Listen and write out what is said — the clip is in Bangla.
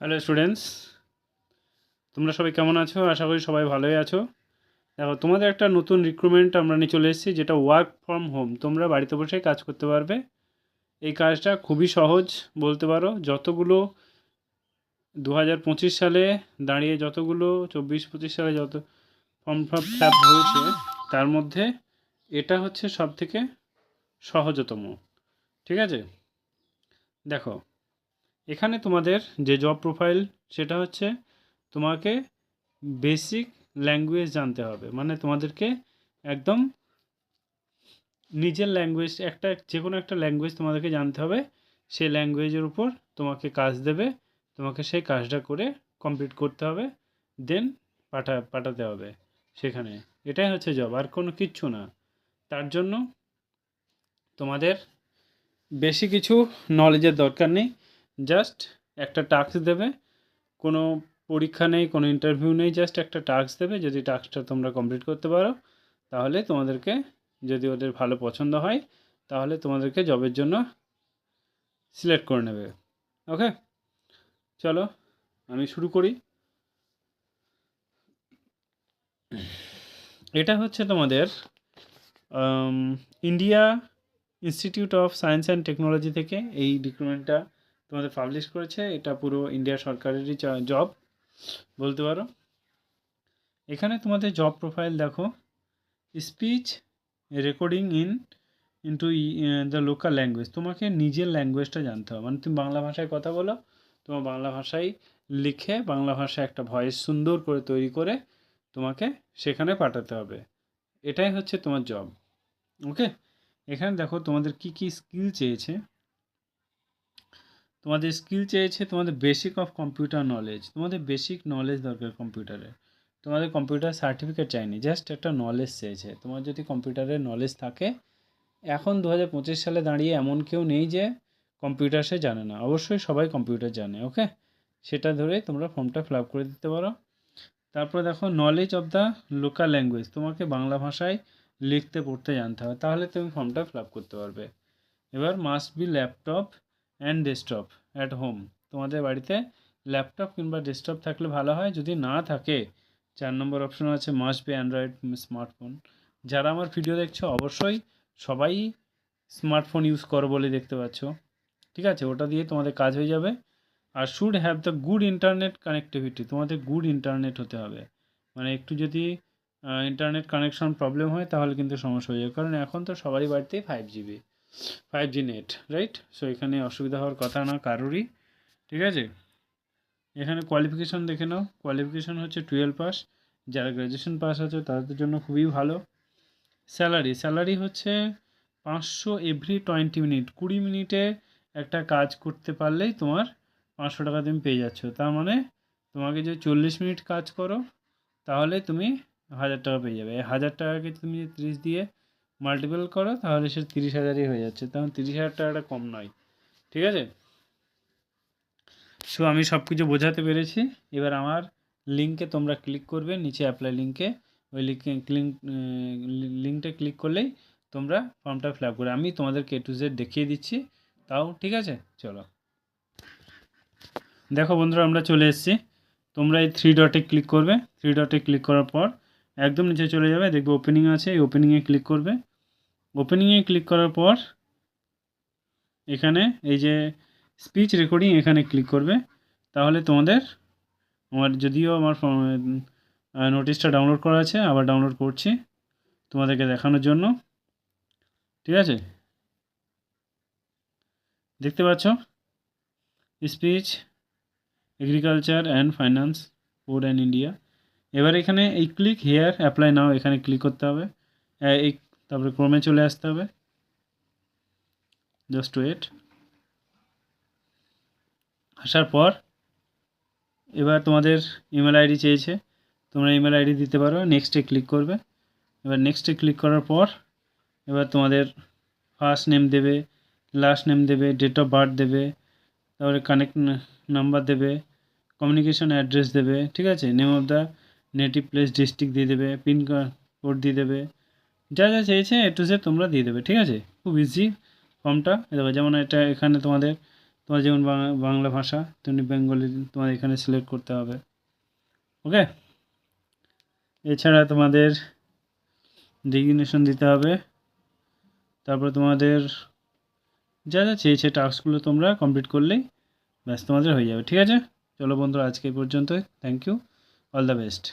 হ্যালো স্টুডেন্টস তোমরা সবাই কেমন আছো? আশা করি সবাই ভালোই আছো। দেখো, তোমাদের একটা নতুন রিক্রুটমেন্ট আমরা নিয়ে চলে এসেছি, যেটা ওয়ার্ক ফ্রম হোম তোমরা বাড়িতে বসে কাজ করতে পারবে। এই কাজটা খুবই সহজ, বলতে পারো। যতগুলো দু হাজার পঁচিশ সালে দাঁড়িয়ে যতগুলো চব্বিশ পঁচিশ সালে যত ফর্ম ফর্ম ফ্ল্যাপ হয়েছে, তার মধ্যে এটা হচ্ছে সব থেকে সহজতম। ঠিক আছে? দেখো এখানে তোমাদের যে জব প্রোফাইল সেটা হচ্ছে তোমাকে বেসিক ল্যাঙ্গুয়েজ জানতে হবে। মানে তোমাদেরকে একদম নিজের ল্যাঙ্গুয়েজ একটা যে কোনো একটা ল্যাঙ্গুয়েজ তোমাদেরকে জানতে হবে। সেই ল্যাঙ্গুয়েজের উপর তোমাকে কাজ দেবে, তোমাকে সেই কাজটা করে কমপ্লিট করতে হবে দেন পাঠা, পাঠাতে হবে সেখানে। এটাই হচ্ছে জব আর কোনো কিচ্ছু না। তার জন্য তোমাদের বেশি কিছু নলেজের দরকার নেই। জাস্ট একটা টাস্ক দেবে। কোনো পরীক্ষা নেই, কোনো ইন্টারভিউ নেই জাস্ট একটা টাস্ক দেবে। যদি টাস্কটা তোমরা কমপ্লিট করতে পারো, তাহলে তোমাদেরকে যদি ওদের ভালো পছন্দ হয়, তাহলে তোমাদেরকে জবের জন্য সিলেক্ট করে নেবে। ওকে চলো, আমি শুরু করি। এটা হচ্ছে তোমাদের India Institute of Science and Technology থেকে এই রিক্রুটমেন্টটা তোমাদের পাবলিশ করেছে, এটা পুরো ইন্ডিয়া সরকারেরই জব বলতে পারো। এখানে তোমাদের জব প্রোফাইল দেখো speech recording in into the local language তোমাকে নিজের ল্যাঙ্গুয়েজটা জানতে হবে। মানে তুমি বাংলা ভাষায় কথা বলো, তোমার বাংলা ভাষায় লিখে বাংলা ভাষায় একটা ভয়েস সুন্দর করে তৈরি করে তোমাকে সেখানে পাঠাতে হবে। এটাই হচ্ছে তোমার জব ওকে এখানে দেখো তোমাদের কি কি স্কিল চেয়েছে। তোমাদের স্কিল চেয়েছে তোমাদের বেসিক অফ কম্পিউটার নলেজ তোমাদের বেসিক নলেজ দরকার কম্পিউটারের তোমাদের কম্পিউটার সার্টিফিকেট চাইনি জাস্ট একটা নলেজ চেয়েছে। তোমার যদি কম্পিউটারের নলেজ থাকে, এখন দু হাজার পঁচিশ সালে দাঁড়িয়ে এমন কেউ নেই যে কম্পিউটার সে জানে না। অবশ্যই সবাই কম্পিউটার জানে ওকে সেটা ধরে তোমরা ফর্মটা ফিল করে দিতে পারো। তারপরে দেখো knowledge of the local language তোমাকে বাংলা ভাষায় লিখতে পড়তে জানতে হবে, তাহলে তুমি ফর্মটা ফিল করতে পারবে। এবার must be laptop and desktop at home তোমাদের বাড়িতে ল্যাপটপ কিংবা ডেস্কটপ থাকলে ভালো হয়। যদি না থাকে, চার নম্বর অপশন আছে মাস্ট বি অ্যান্ড্রয়েড স্মার্টফোন যারা আমার ভিডিও দেখছ, অবশ্যই সবাই স্মার্টফোন ইউজ করো বলে দেখতে পাচ্ছ। ঠিক আছে? ওটা দিয়ে তোমাদের কাজ হয়ে যাবে। আর should have the good internet connectivity তোমাদের গুড ইন্টারনেট হতে হবে। মানে একটু যদি ইন্টারনেট কানেকশন প্রবলেম হয়, তাহলে কিন্তু সমস্যা হয়ে যাবে। কারণ এখন তো সবারই বাড়িতেই five GB five G net right so এখানে অসুবিধা হওয়ার কথা না কারোরই, ঠিক আছে? এখানে কোয়ালিফিকেশান দেখে নাও। কোয়ালিফিকেশান হচ্ছে টুয়েলভ পাস যারা গ্র্যাজুয়েশন পাস আছে, তাদের জন্য খুবই ভালো। স্যালারি স্যালারি হচ্ছে পাঁচশো এভরি টোয়েন্টি মিনিট কুড়ি মিনিটে একটা কাজ করতে পারলেই তোমার পাঁচশো টাকা তুমি পেয়ে যাচ্ছ। তার মানে তোমাকে যদি চল্লিশ মিনিট কাজ করো, তাহলে তুমি হাজার টাকা পেয়ে যাবে। হাজার টাকাকে তুমি ত্রিশ দিয়ে মাল্টিপল করো, তাহলে সে তিরিশ হাজারই হয়ে যাচ্ছে। তখন তিরিশ হাজার টাকাটা কম নয়। ঠিক আছে? সো আমি সব কিছু বোঝাতে পেরেছি। এবার আমার লিঙ্কে তোমরা ক্লিক করবে, নিচে অ্যাপ্লাই লিঙ্কে ওই লিঙ্কে ক্লিক লিঙ্কটা ক্লিক করলেই তোমরা ফর্মটা ফিল আপ করে, আমি তোমাদেরকে এ টু জেড দেখিয়ে দিচ্ছি। তাও, ঠিক আছে? চলো। দেখো বন্ধুরা, আমরা চলে এসেছি। তোমরা এই থ্রি ডটে ক্লিক করবে। থ্রি ডটে ক্লিক করার পর একদম নিচে চলে যাবে, দেখবে ওপেনিং আছে, এই ওপেনিংয়ে ক্লিক করবে। ওপেনিংয়ে ক্লিক করার পর, এখানে এই যে স্পিচ রেকর্ডিং এখানে ক্লিক করবে। তাহলে তোমাদের, আমার যদিও আমার নোটিশটা ডাউনলোড করা আছে, আবার ডাউনলোড করছি তোমাদেরকে দেখানোর জন্য। ঠিক আছে? দেখতে পাচ্ছ? Speech agriculture and finance food and India এবার এখানে এই ক্লিক হেয়ার অ্যাপ্লাই নাও এখানে ক্লিক করতে হবে। এই তারপরে ক্রমে চলে আসতে হবে। জাস্ট ওয়েট আসার পর এবার তোমাদের ইমেল আইডি চেয়েছে। তোমরা ইমেল আইডি দিতে পারো। নেক্সটে ক্লিক করবে। এবার নেক্সটে ক্লিক করার পর এবার তোমাদের ফার্স্ট নেম দেবে লাস্ট নেম দেবে ডেট অফ বার্থ দেবে, তারপরে কানেক্ট নাম্বার দেবে কমিউনিকেশন অ্যাড্রেস দেবে, ঠিক আছে? Name of the native place district দিয়ে দেবে পিন কোড দিয়ে দেবে যা যা চেয়েছে এ টু জেড তোমরা দিয়ে দেবে, ঠিক আছে? খুব ইজি ফর্মটা দেখো যেমন এটা এখানে তোমাদের, তোমার যেমন বাংলা ভাষা, তেমনি বেঙ্গলি তোমার এখানে সিলেক্ট করতে হবে। ওকে এছাড়া তোমাদের ডিগিনেশন দিতে হবে। তারপর তোমাদের যা যা চেয়েছে টাস্কগুলো তোমরা কমপ্লিট করলেই ব্যাস তোমাদের হয়ে যাবে, ঠিক আছে? চলো বন্ধুরা, আজকে এই পর্যন্তই। Thank you all the best